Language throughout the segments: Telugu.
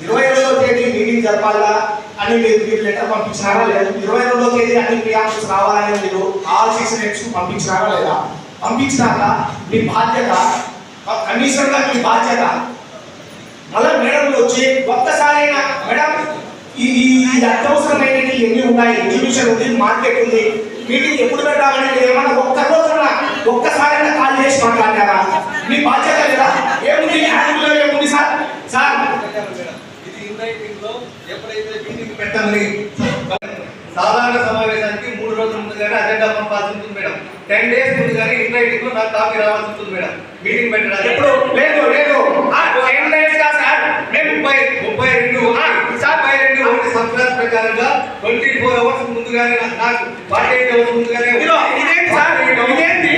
ఇరవై రెండో తేదీ మీటింగ్ జరపాలా అని మీరు మీరు లెటర్ పంపించినారా లేదా? ఇరవై రెండో తేదీ అన్ని ప్రియాంకులు రావాలని మీరు ఆల్ సీజన్ హెడ్స్ పంపించినారా లేదా? పంపించినాక మీ బాధ్యత కనీసంగా మీ బాధ్యత మళ్ళీ మేడం వచ్చి ఒక్కసారైనా మేడం ఈ ఈ అత్యవసరమైనవి ఎన్ని ఉన్నాయి? ఎగ్జిబిషన్ ఉంది మార్కెట్ ఉంది మీటింగ్ ఎప్పుడు పెట్టాలని ఏమన్నా ఒక్క రోజున ఒక్కసారైనా కాల్ చేసి మాట్లాడారా మీ బాధ్యత లేదా? ఏముంది? హ్యాండ్లో ఏముంది సార్? సార్ ఎప్పుడైతే మీటింగ్ పెట్టాలి సాధారణ సమావేశానికి మూడు రోజుల ముందుగానే అజెండా పంపాల్సి ఉంటుంది మేడం. టెన్ డేస్ ముందుగానే ఇన్వైటింగ్లో నాకు కాపీ రావాల్సి ఉంటుంది మేడం. మీటింగ్ పెట్టడానికి. ఎప్పుడు? లేదు లేదు. సార్ మేము ముప్పై ముప్పై రెండు ముప్పై రెండు ఒకటి సంవత్సరాల ప్రకారంగా ట్వంటీ ఫోర్ అవర్స్ ముందుగానే నాకు ఫార్టీ ఎయిట్ అవర్స్ ముందుగానే ఇదేంటి సార్? ఇదేంటి?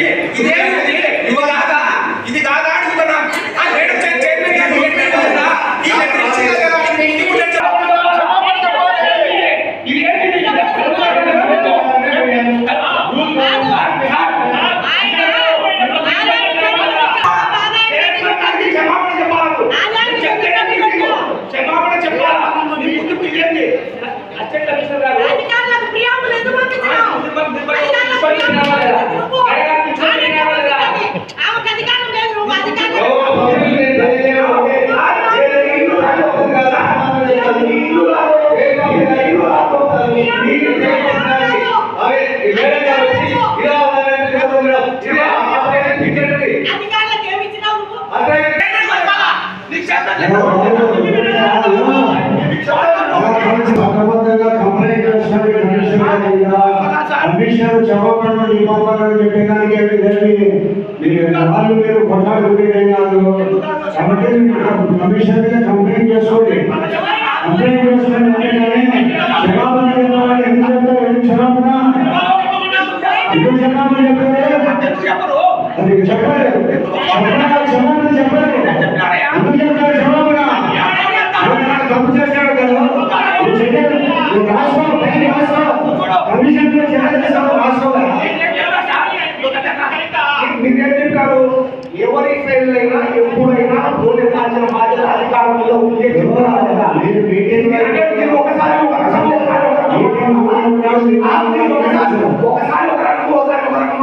ఒకసారి ఒక రకం ఒకసారి ఒక రకం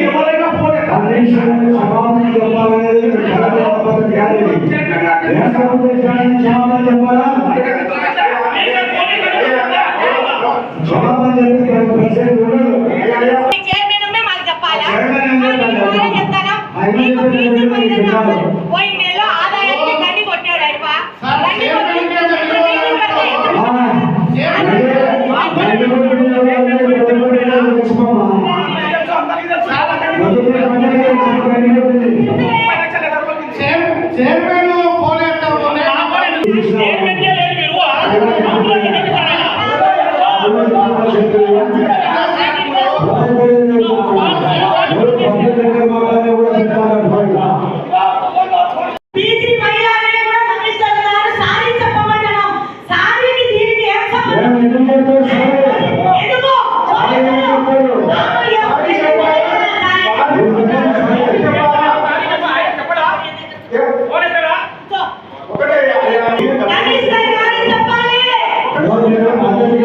ఎవరైనా చెప్పాలనేది చెప్పాలా? చెప్పి ఉండే మాకు చెప్పాలా?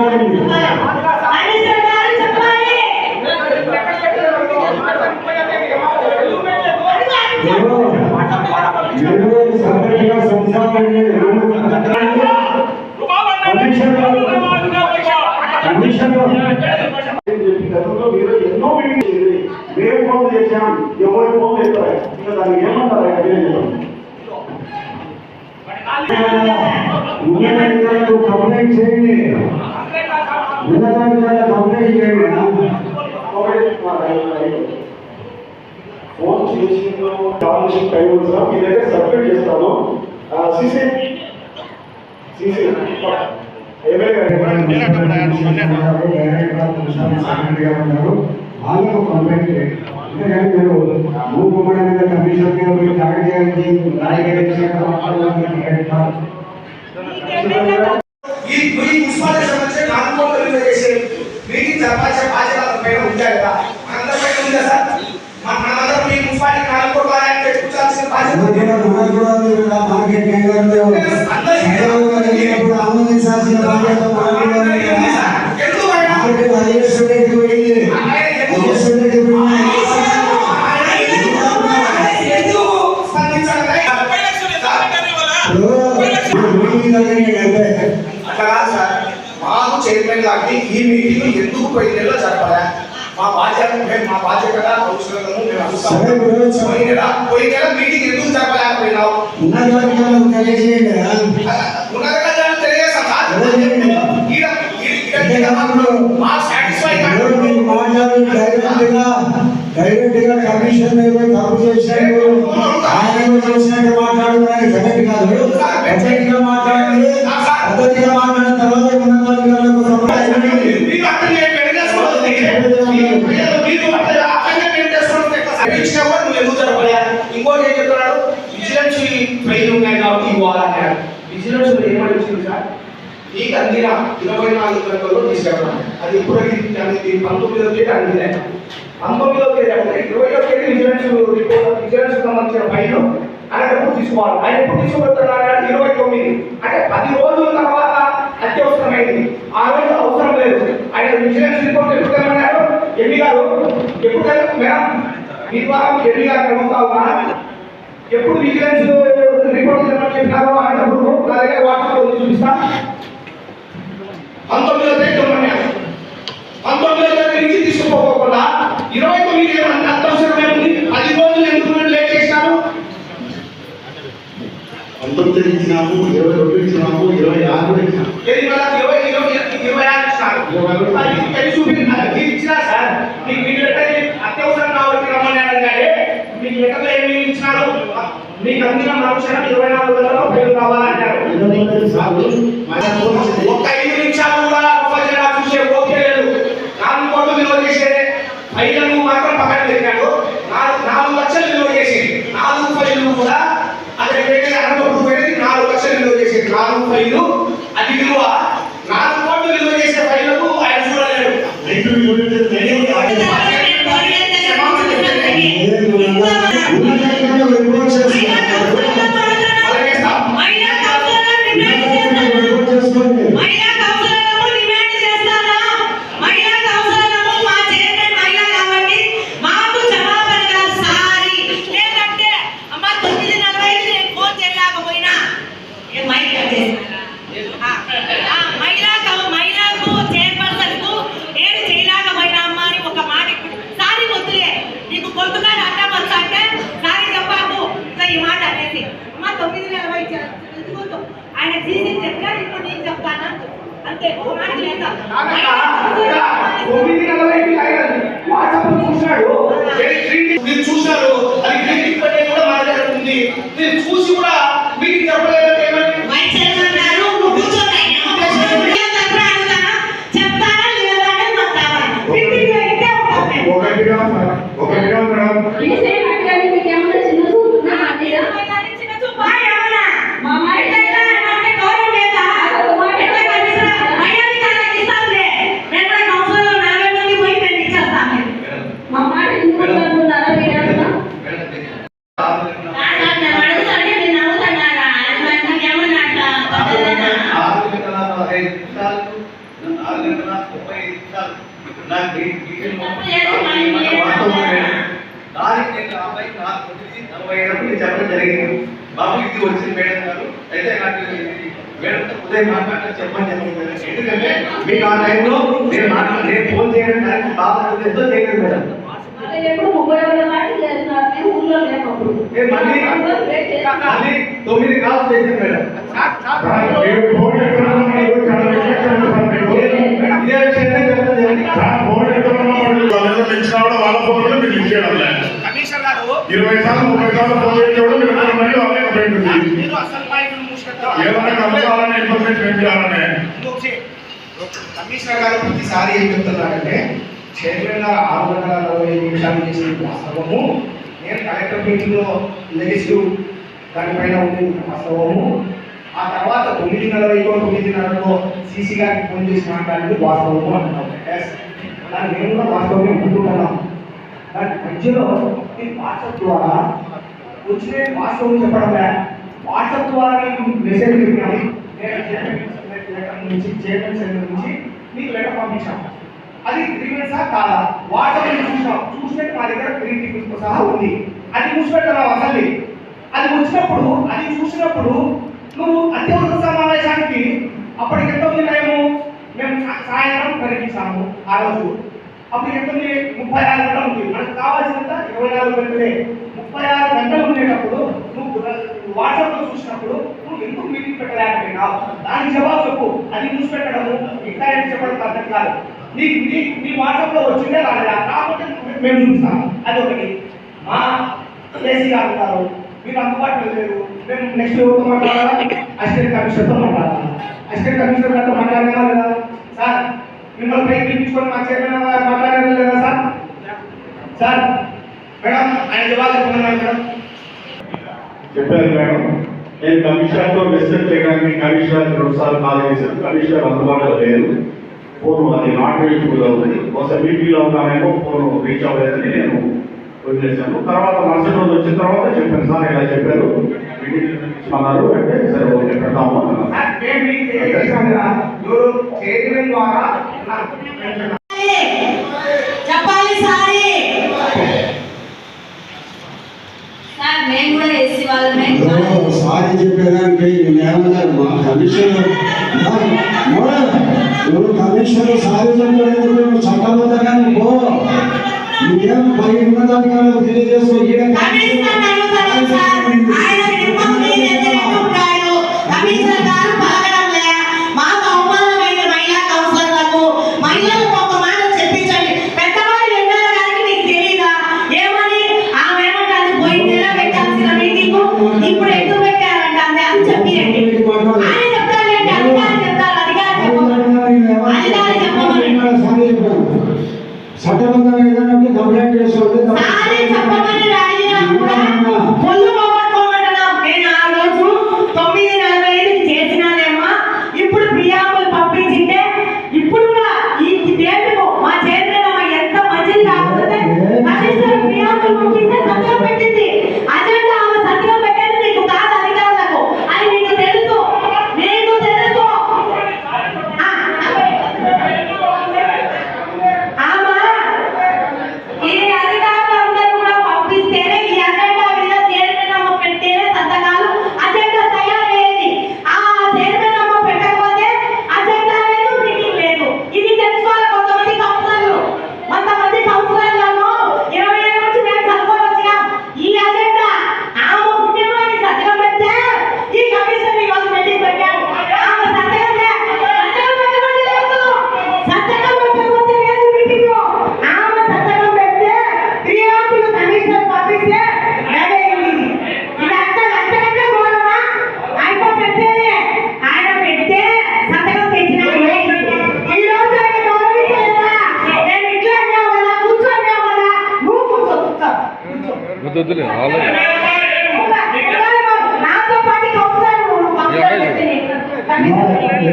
చెప్పాలి అడుగు, అడుగు. వాళ్ళకు కంప్లైంట్ చేయండి ఎందుకంటే మీరు మూకుమ్మడి మీద కమిషన్ మీద మీరు టార్గెట్ చేయండి ఈ ఈ మున్సిపాలిటీ సంబంధించి నాలుగు కోట్ల విలువ చేసే మీటింగ్ జరపాల్సిన బాధ్యత అతని పైన ఉందా కదా మనందరి పైన ఉందా సార్ మన- మనమందరం ఈ మున్సిపాలిటీ నాలుగు కోట్ల ఆదాయం పెట్టుకోవాల్సిన బాధ్యత ఎందుకు ఆయన? గారికి ఈ మీటింగ్ ఎందుకు పోయిన నెలలో జరపాలా మా బాధ్యత మేము మా బాధ్యత కౌన్సిలర్లను మేము అడుగుతాము పోయిన నెల మీటింగ్ ఎందుకు జరపలేకపోయినావు ఉన్నత కళ్యాణం తెలియజేస్తాం సార్ తెలియజేయండి. ఈడ ఈడ- ఈడ మా సాటిస్ఫై కాదు డైరెక్ట్గా కమిషన్ మీద తప్పు చేసినట్టు ఆయన చేసినట్టు మాట్లాడుతున్నాను కరెక్ట్ కాదు పద్ధతిగా మాట్లాడండి పద్ధతిగా మాట్లాడిన తర్వాత ఉన్నతాధికారులకు సంబంధించి మీరు అక్కడ నేను పెరిగేసుకోవాలి. మీరు- మీరు అక్కడ అక్కడ నేను చేసుకోవాలి. ఇచ్చిన కూడా నువ్వు ఎందుకు జరపలే? ఇంకోటి ఏం చెప్తున్నాడు విజిలెన్స్ ఫైల్ ఉన్నాయి కాబట్టి ఇవ్వాలన్నాడు విజిలెన్స్ ఏమని వచ్చింది సార్ ఈ అందిన ఇరవై నాలుగు గంటల్లో తీసుకెళ్ళాలి అది ఇప్పుడు పంతొమ్మిదో తేదీ అందిలే పంతొమ్మిదో తేదీ అంటే ఇరవైలో తేదీ ఇన్సూరెన్స్ రిపోర్ట్ ఇన్సూరెన్స్ సంబంధించిన ఫైల్ ఆయన ఎప్పుడు తీసుకోవాలి? ఆయన ఎప్పుడు తీసుకుంటున్నాడు ఇరవై తొమ్మిది. అంటే పది రోజుల తర్వాత అత్యవసరమైంది. ఆ రోజు అవసరం లేదు. ఆయన ఇన్సూరెన్స్ రిపోర్ట్ ఎప్పుడు తెమ్మన్నారు ఎన్ని గారు? ఎప్పుడు తెమ్మ- మేడం? మీ ద్వారా ఎన్ని గారు అడుగుతా ఎప్పుడు విజిలెన్స్ రిపోర్ట్ తెమ్మని చెప్పినారో అన్నప్పుడు నా దగ్గర వాట్సాప్లో చూపిస్తాను పంతొమ్మిదో తేదీ తెమ్మన్నారు పంతొమ్మిదో తేదీ నుంచి తీసుకుపోకుండా ఇరవై తొమ్మిది ఏమన్నా అత్యవసరమైంది పది రోజులు ఎందుకు లేట్ చేసినారు? పంతొమ్మిది ఇచ్చినాము ఇరవై రెండు ఇచ్చినాము ఇరవై ఆరు ఇచ్చినాము. ఇరవై ఇరవై ఇరవై ఆరు ఇచ్చినారు? ఇచ్చినా సార్. మీకు లెటర్ అత్యవసరం కాబట్టి రమ్మన్నాడు కానీ మీకు లెటర్లో ఏమి ఇచ్చినారు? మీకు అందిన మరుక్షణం ఇరవై నాలుగు గంటల్లో పేరు కావాలంటారు ఇరవై తొమ్మిది సార్లు మన ఫోన్ చేసి ఒక్క ఐదు నిమిషాలు కూడా ఉపజన చూసే ఓకే లేదు నాలుగు కోట్లు విలువ చేసే ఫైళ్ళను మాత్రం పక్కన పెట్టాడు నాలుగు నాలుగు లక్షలు విలువ చేసి నాలుగు ఫైళ్ళు కూడా అతని పేరు అనంతపురం పోయేది నాలుగు లక్షలు విలువ ఫైళ్ళు అది విలువ నాలుగు కోట్లు విలువ చేసే ఫైళ్ళకు ఆయన చూడలేడు. రైతు విలువ మేడం ఉదయం మాట్లాడితే చెప్పని చెప్పండి మేడం. ఎందుకంటే మీకు ఆ టైంలో నేను మాట్లా నేను ఫోన్ చేయడం నాకు బాధ ఎంతో చేయలేదు మేడం అదే ఎప్పుడు ముప్పై వేల దాటి చేస్తున్నారు మేము ఊళ్ళో లేనప్పుడు ఏ మళ్ళీ అందరూ వెయిట్ చేస్తున్నారు. మళ్ళీ తొమ్మిది కాల్స్ చేసింది మేడం సార్, మీరు ఫోన్ ఎత్తుకున్న వాళ్ళు చాలా విశేషంగా సార్ మీరు. ఇదే విషయమే చెప్తుంది కదండి. సార్, ఫోన్ ఎత్తుకున్న వాళ్ళు వాళ్ళ పెంచినా కూడా వాళ్ళ ఫోన్లో మీరు లిఫ్ట్ చేయడం లేదు కమిషనర్ గారు ఇరవై సార్లు ముప్పై సార్లు ఫోన్ గవర్నమెంట్ ఏం చేయాలని? కమిషనర్ గారు ప్రతిసారి ఏం చెప్తున్నారంటే చైర్మన్ గారు ఆరు గంటల నలభై ఐదు నిమిషాలు చేసిన వాస్తవము నేను కలెక్టర్ మీటింగ్లో లెజిస్టివ్ దానిపైన ఉండేది వాస్తవము ఆ తర్వాత తొమ్మిది నలభైకో తొమ్మిదిన్నరలో సీసీ గారికి ఫోన్ చేసి మాట్లాడింది వాస్తవము అంటున్నాం Yes. దాన్ని మేము కూడా వాస్తవమే ఒప్పుకుంటున్నాం దాని మధ్యలో ఈ వాట్సాప్ ద్వారా వచ్చిన వాస్తవం చెప్పడం వాట్సాప్ ద్వారా మీకు మెసేజ్ పెట్టాలి నుంచి చైర్మన్ సెంటర్ నుంచి మీకు లెటర్ పంపించాం అది గ్రీవెన్సా కాదా వాట్సాప్ చూసినాం చూసినట్టు మా దగ్గర గ్రీన్ ప్రింటింగ్ సహా ఉంది అది చూసిపెట్టావు అసలు అది వచ్చినప్పుడు అది చూసినప్పుడు నువ్వు అత్యవసర సమావేశానికి అప్పటికి ఎంత ఉంది టైము మేము సాయంత్రం పరిగించాము ఆ రోజు అప్పుడు ఎంత ఉంది ముప్పై ఆరు గంటలు ఉంది మనకు కావాల్సినంత ఇరవై నాలుగు గంటలే ముప్పై ఆరు గంటలు ఉండేటప్పుడు నువ్వు వాట్సాప్లో చూసినప్పుడు నువ్వు ఎందుకు మీటింగ్ పెట్టలేకపోయినావు దానికి జవాబు చెప్పు. అది న్యూస్ పెట్టడము ఇంకా ఏం చెప్పడం పద్ధతి కాదు. నీ నీ నీ వాట్సాప్లో వచ్చిందే రాలేదా కాకపోతే మేము చూపిస్తాం అది ఒకటి. మా ఏసీ గారు ఉంటారు మీరు అందుబాటులో లేరు. మేము నెక్స్ట్ ఎవరితో మాట్లాడాలా? అసిస్టెంట్ కమిషనర్తో మాట్లాడాలా? అసిస్టెంట్ కమిషనర్ గారితో మాట్లాడినా లేదా? సార్ మిమ్మల్ని పైకి పిలిపించుకొని మా చైర్మన్ మాట్లాడారా లేదా సార్? సార్ మేడం ఆయన జవాబు చెప్పమన్నారు మేడం? చెప్పారు మేడం నేను కమిషనర్తో మెసేజ్ చేయడానికి కమిషనర్ రెండు సార్లు కాల్ చేశాను కమిషనర్ అందుబాటులో లేదు ఫోన్ అది నాట్ రీచబుల్ అవుతుంది. ఒకసారి మీటింగ్లో ఉన్నామేమో ఫోన్ రీచ్ అవ్వలేదని నేను. వదిలేశాను తర్వాత మరుసటి రోజు వచ్చిన తర్వాత చెప్పాను. సార్ ఇలా చెప్పారు. అన్నారు అంటే సరే ఓకే పెడతాము అన్నారు సార్ మేము మీకు తెలియజేసాం కదా ఎవరు చైర్మన్ ద్వారా నాకు చెప్పాలి సారీ సార్ మేము కూడా ఎస్సీ వాళ్ళమే సారీ. చెప్పేదానికి ఏమన్నారు మా కమిషనర్ నువ్వు కమిషనర్ సారీ చెప్పలేదు పో. నువ్వేం పై తెలియజేసుకో?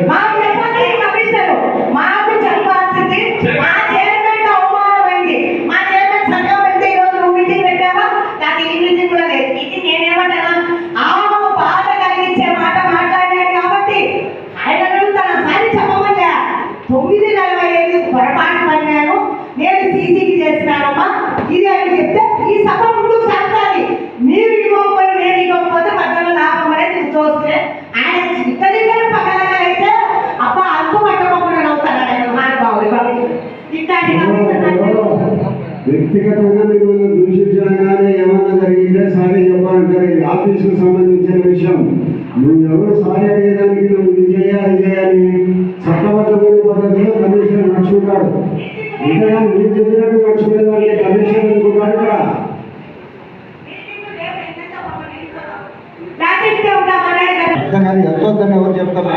మాకు చేయాలి చట్టబద్ధమైన పద్ధతిలో కమిషన్ నడుచుకుంటాడు. ఇంకా మీరు చెప్పినట్టు నడుచుకునే వాళ్ళని అనుకుంటారు ఇక్కడ ఎంతో ఎవరు చెప్తారు?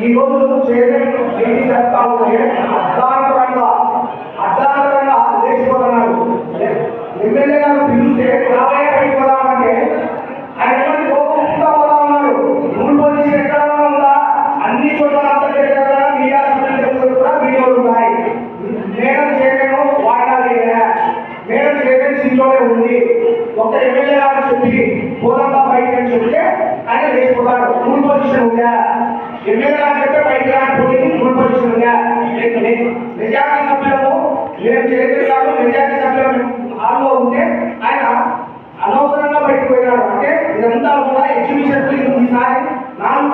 ఈ రోజు చేయడం అర్థాంతరంగా అర్థాంతరంగా లేచిపోతున్నాడు ఎమ్మెల్యేగా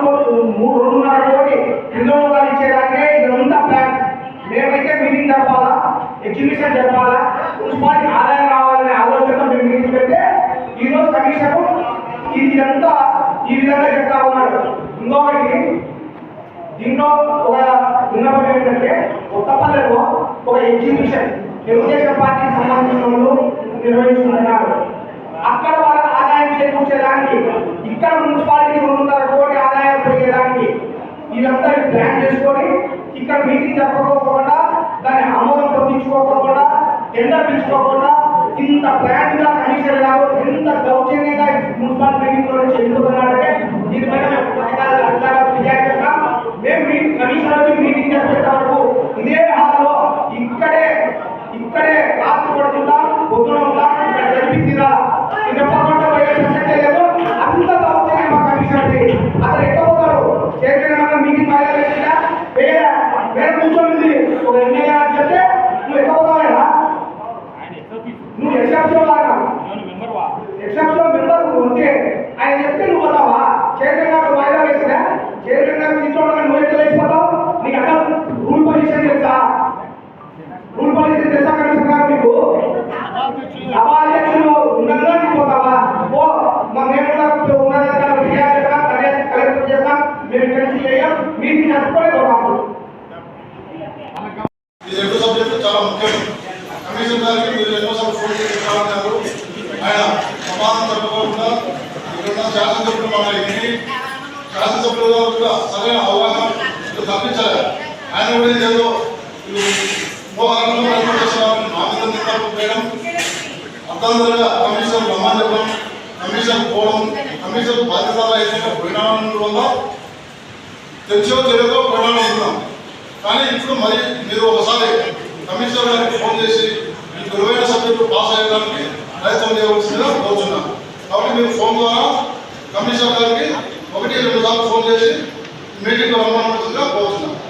నాలుగు మూడు రెండున్నర కోటి వినియోగాలు ఇచ్చేదానికే ఇదంతా ప్లాన్. మేమైతే మీటింగ్ జరపాలా? ఎగ్జిబిషన్ జరపాలా? మున్సిపాలిటీ ఆదాయం రావాలనే ఆలోచనతో మేము మీటింగ్ పెడితే ఈరోజు రోజు కమిషన్ ఇదంతా ఈ విధంగా చెప్తా ఉన్నాడు ఇంకొకటి దీంట్లో ఒక విన్నపం ఏంటంటే కొత్తపల్లెలో ఒక ఎగ్జిబిషన్ తెలుగుదేశం పార్టీకి సంబంధించిన వాళ్ళు నిర్వహిస్తున్నారు అక్కడ వాళ్ళ ఆదాయం చేకూర్చేదానికి ఇక్కడ మున్సిపాలిటీ రెండున్నర కోటి ఆదాయం పోయేదానికి ఇదంతా ప్లాన్ చేసుకొని ఇక్కడ మీటింగ్ జరపకోకుండా దాన్ని ఆమోదం పొందించుకోకుండా టెండర్ పిలుచుకోకుండా ఇంత ప్లాన్గా కమిషనర్ గారు ఎంత దౌర్జన్యంగా మున్సిపల్ మీరు మేము నుంచి చేయాలి ఈ రెండు సబ్జెక్టులు చాలా ముఖ్యం కమిషన్ గారికి మీరు ఎన్నోసార్లు ఫోన్ చేసి ఆయన సమాధానం తప్పకుండా ఇక్కడ శాసనసభ్యులు మన ఇంటి శాసనసభ్యులుగా కూడా సరైన అవగాహన ఆయన కూడా ఏదో మోహనంలో ప్రయత్నం చేస్తున్నారని మా మీద కమిషన్ రమ్మని చెప్పడం కమిషన్ పోవడం కమిషన్ బాధ్యత అయితే పోయినామని వల్ల తెలిసో తెలియదో పోయినా అనుకున్నాం. కానీ ఇప్పుడు మరి మీరు ఒకసారి కమిషనర్ గారికి ఫోన్ చేసి ఈ విలువైన సబ్జెక్టు పాస్ అయ్యడానికి ప్రయత్నం చేయవలసిందిగా కోరుతున్నాను కాబట్టి మీరు ఫోన్ ద్వారా కమిషనర్ గారికి ఒకటి రెండు సార్లు ఫోన్ చేసి మీటింగ్లో రమ్మవలసిందిగా కోరుతున్నాను